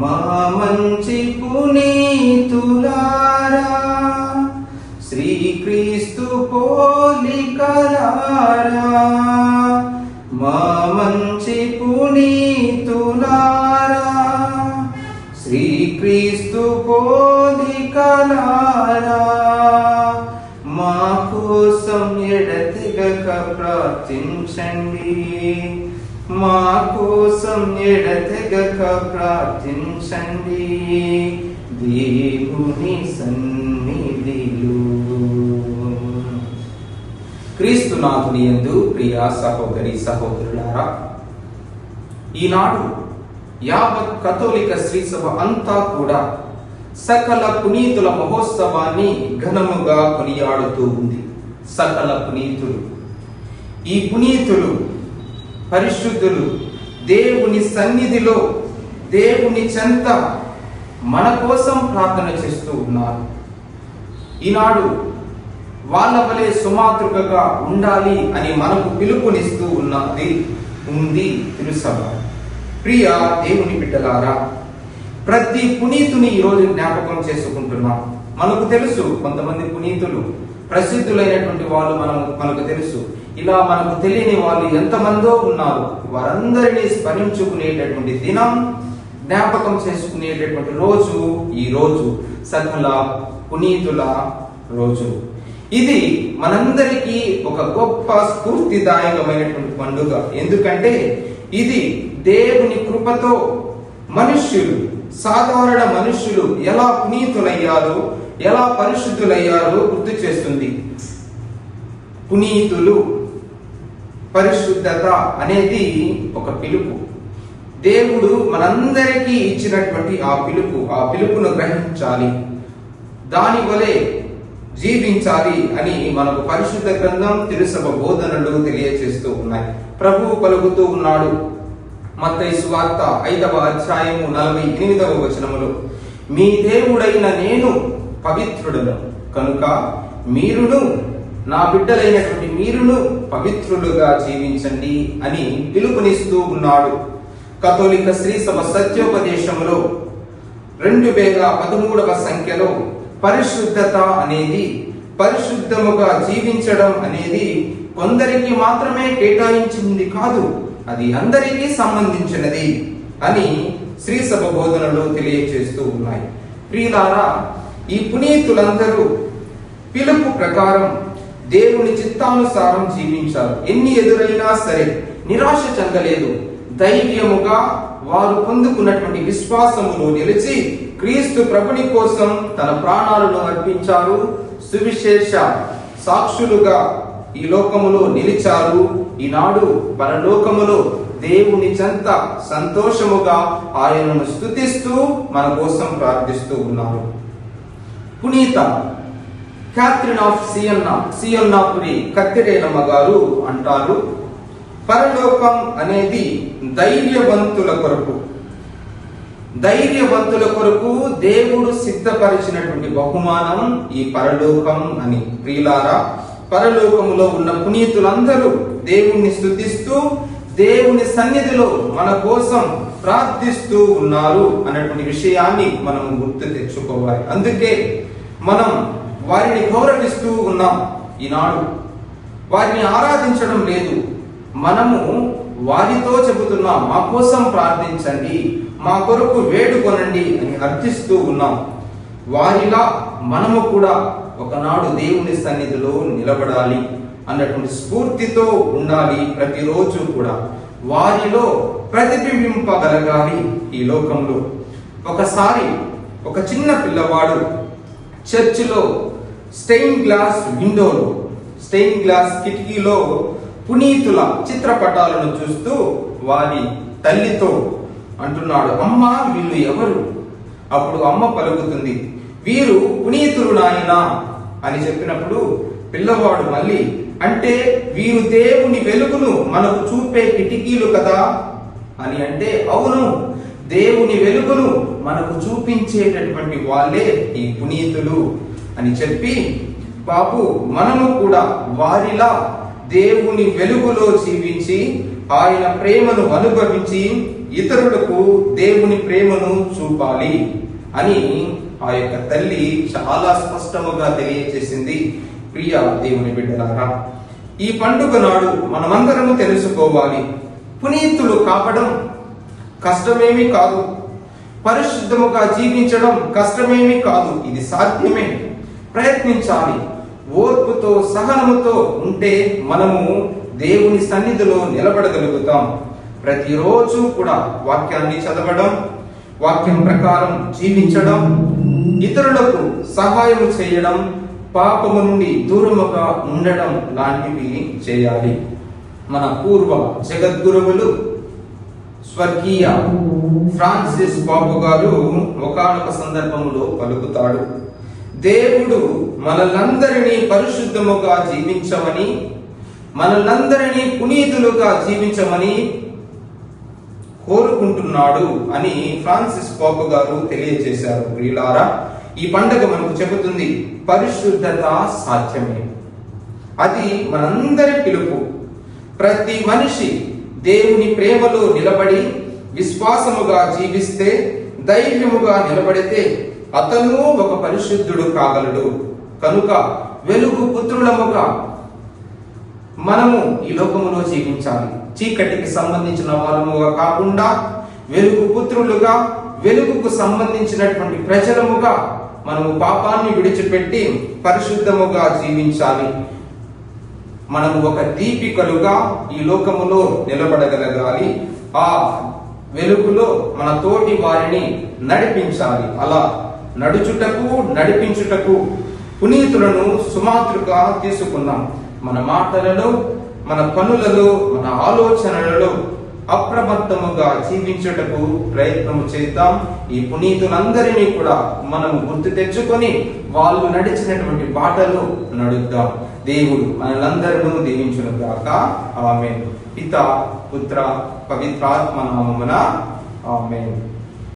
మా మంచి పునీతులారా శ్రీక్రీస్తు పోలికలారా. మా మంచి పునీతులారా శ్రీక్రీస్తు పోలికలారా. మా కోసం ఎడతిగక ప్రార్థించండి. మా కోసం ఎడతెగక ప్రార్థించండి. దేవుని సన్నిధిలో. క్రీస్తునాథుని యందు ప్రియ సహోదరి సహోదరులారా ఈనాడు యావత్ కథోలిక శ్రీ సభ అంతా కూడా సకల పునీతుల మహోత్సవాన్ని ఘనముగా కొనియాడుతూ ఉంది. సకల పునీతులు. ఈ పునీతులు పరిశుద్ధులు దేవుని సన్నిధిలో దేవుని చెంత మన కోసం ప్రార్థన చేస్తూ ఉన్నారు. ఈనాడు వాళ్ళ వలె సుమాతృకగా ఉండాలి అని మనకు పిలుపునిస్తూ ఉన్నది ఉంది తిరుసభ ప్రియ దేవుని బిడ్డలారా ప్రతి పునీతుని ఈరోజు జ్ఞాపకం చేసుకుంటున్నాం. మనకు తెలుసు కొంతమంది పునీతులు ప్రసిద్ధులైనటువంటి వాళ్ళు మనం మనకు తెలుసు. ఇలా మనకు తెలియని వాళ్ళు ఎంతమందో ఉన్నారు. వారందరినీ స్మరించుకునేటటువంటి దినం జ్ఞాపకం చేసుకునేటటువంటి రోజు ఈ రోజు సకల పునీతుల రోజు. ఇది మనందరికీ ఒక గొప్ప స్ఫూర్తిదాయకమైనటువంటి పండుగ. ఎందుకంటే ఇది దేవుని కృపతో మనుష్యులు సాధారణ మనుష్యులు ఎలా పునీతులయ్యారో ఎలా పరిశుద్ధులయ్యారో గుర్తు చేస్తుంది. పునీతులు. పరిశుద్ధత అనేది ఒక పిలుపు. దేవుడు మనందరికీ ఇచ్చినటువంటి ఆ పిలుపు ఆ పిలుపును గ్రహించాలి. దాని వలె జీవించాలి అని మనకు పరిశుద్ధ గ్రంథం తిరుసభ బోధనలు తెలియచేస్తూ ఉన్నాయి. ప్రభువు పలుకుతూ ఉన్నాడు. మత్తయి సువార్త ఐదవ అధ్యాయము నలభై ఎనిమిదవ వచనములో మీ దేవుడైన నేను పవిత్రుడను. కనుక మీరును నా బిడ్డలైనటువంటి మీరును పవిత్రులుగా జీవించండి అని పిలుపునిస్తూ ఉన్నాడు. కథోలిక శ్రీ సభ సత్యోపదేశంలో రెండు వేల పదమూడవ సంఖ్యలో పరిశుద్ధత అనేది పరిశుద్ధముగా జీవించడం అనేది కొందరికి మాత్రమే కేటాయించింది కాదు అది అందరికీ సంబంధించినది అని శ్రీ సభ బోధనలో తెలియచేస్తూ ఉన్నాయి. ప్రియులారా ఈ పునీతులందరూ పిలుపు ప్రకారం దేవుని చిత్తానుసారం జీవించారు ఎన్ని ఎదురైనా సరే నిరాశ చెందలేదు. ధైర్యముగా వారు పొందుకున్నటువంటి విశ్వాసమును నిలిచి క్రీస్తు ప్రభుని కోసం తన ప్రాణాలను అర్పించారు. సువిశేష సాక్షులుగా ఈ లోకములో నిలిచారు. ఈనాడు పరలోకములో దేవుని చెంత సంతోషముగా ఆయనను స్తుతిస్తూ మన కోసం ప్రార్థిస్తూ ఉన్నారు. పునీత క్యాథరిన్ ఆఫ్ సియన్నా సియన్నాపురి కత్తిరేనమ్మ గారు అంటారు పరలోకం అనేది ధైర్యవంతుల కొరకు ధైర్యవంతుల కొరకు దేవుడు సిద్ధపరిచినటువంటి బహుమానం ఈ పరలోకం అని ప్రియులారా పరలోకములో ఉన్న పునీతులందరూ దేవుణ్ణి స్థుతిస్తూ దేవుని సన్నిధిలో మన కోసం ప్రార్థిస్తూ ఉన్నారు అన్నటువంటి విషయాన్ని మనం గుర్తు తెచ్చుకోవాలి. అందుకే మనం వారిని గౌరవిస్తూ ఉన్నాం ఈనాడు. వారిని ఆరాధించడం లేదు. మనము వారితో చెబుతున్నాం మా కోసం ప్రార్థించండి మా కొరకు వేడుకొనండి అని అర్థిస్తూ ఉన్నాం. వారిలా మనము కూడా ఒకనాడు దేవుని సన్నిధిలో నిలబడాలి అన్నటువంటి స్ఫూర్తితో ఉండాలి ప్రతిరోజు కూడా. వారిలో ప్రతిబింబింపగలగాలి ఈ లోకంలో. ఒకసారి ఒక చిన్న పిల్లవాడు చర్చిలో స్టెయిన్ గ్లాస్ విండోలు. స్టెయిన్ గ్లాస్ కిటికీలో పునీతుల చిత్రపటాలను చూస్తూ వారి తల్లితో అంటున్నాడు అమ్మ వీళ్ళు ఎవరు? అప్పుడు అమ్మ పలుకుతుంది వీరు పునీతులు నాయనా అని చెప్పినప్పుడు పిల్లవాడు మళ్ళీ అంటే వీరు దేవుని వెలుగును మనకు చూపే కిటికీలు కదా? అని అంటే అవును దేవుని వెలుగును మనకు చూపించేటటువంటి వాళ్ళే ఈ పునీతులు. అని చెప్పి బాబు మనము కూడా వారిలా దేవుని వెలుగులో జీవించి ఆయన ప్రేమను అనుభవించి ఇతరులకు దేవుని ప్రేమను చూపాలి అని ఆ యొక్క తల్లి చాలా స్పష్టముగా తెలియజేసింది ప్రియ దేవుని బిడ్డలారా ఈ పండుగ నాడు మనమందరము తెలుసుకోవాలి. పునీతులు కావడం కష్టమేమీ కాదు. పరిశుద్ధముగా జీవించడం కష్టమేమీ కాదు. ఇది సాధ్యమే. ప్రయత్నించాలి. ఓర్పుతో సహనముతో ఉంటే మనము దేవుని సన్నిధిలో నిలబడగలుగుతాం. ప్రతిరోజు కూడా వాక్యాన్ని చదవడం వాక్యం ప్రకారం జీవించడం ఇతరులకు సహాయం చేయడం పాపము నుండి దూరముగా ఉండడం లాంటివి చేయాలి. మన పూర్వ జగద్గురువులు స్వర్గీయ ఫ్రాన్సిస్ బాబు గారు ఒకనొక సందర్భంలో పలుకుతాడు. దేవుడు మనలందరినీ పరిశుద్ధముగా జీవించమని మనలందరినీ పునీతులుగా జీవించమని కోరుకుంటున్నాడు అని ఫ్రాన్సిస్ పాపు గారు తెలియజేశారు. ప్రియులారా ఈ పండగ మనకు చెబుతుంది పరిశుద్ధత సాధ్యమే. అది మనందరి పిలుపు. ప్రతి మనిషి దేవుని ప్రేమలో నిలబడి విశ్వాసముగా జీవిస్తే ధైర్యముగా నిలబడితే అతను ఒక పరిశుద్ధుడు కాగలడు. కనుక వెలుగు పుత్రులముగా మనము ఈ లోకములో జీవించాలి. చీకటికి సంబంధించిన వాళ్ళముగా కాకుండా వెలుగు పుత్రులుగా వెలుగుకు సంబంధించినటువంటి ప్రజలముగా మనము పాపాన్ని విడిచిపెట్టి పరిశుద్ధముగా జీవించాలి. మనము ఒక దీపికలుగా ఈ లోకములో నిలబడగలగాలి. ఆ వెలుగులో మన తోటి వారిని నడిపించాలి. అలా నడుచుటకు నడిపించుటకు పునీతులను సుమాతృగా తీసుకున్నాం. మన మాటలలో మన పనులలో మన ఆలోచనలలో అప్రమత్తముగా జీవించుటకు ప్రయత్నము చేద్దాం. ఈ పునీతులందరినీ కూడా మనము గుర్తు తెచ్చుకొని వాళ్ళు నడిచినటువంటి బాటలు నడుద్దాం. దేవుడు మనలందరినూ దీవించును గాక. ఆమె పిత పుత్ర పవిత్రాత్మ నామమున ఆమె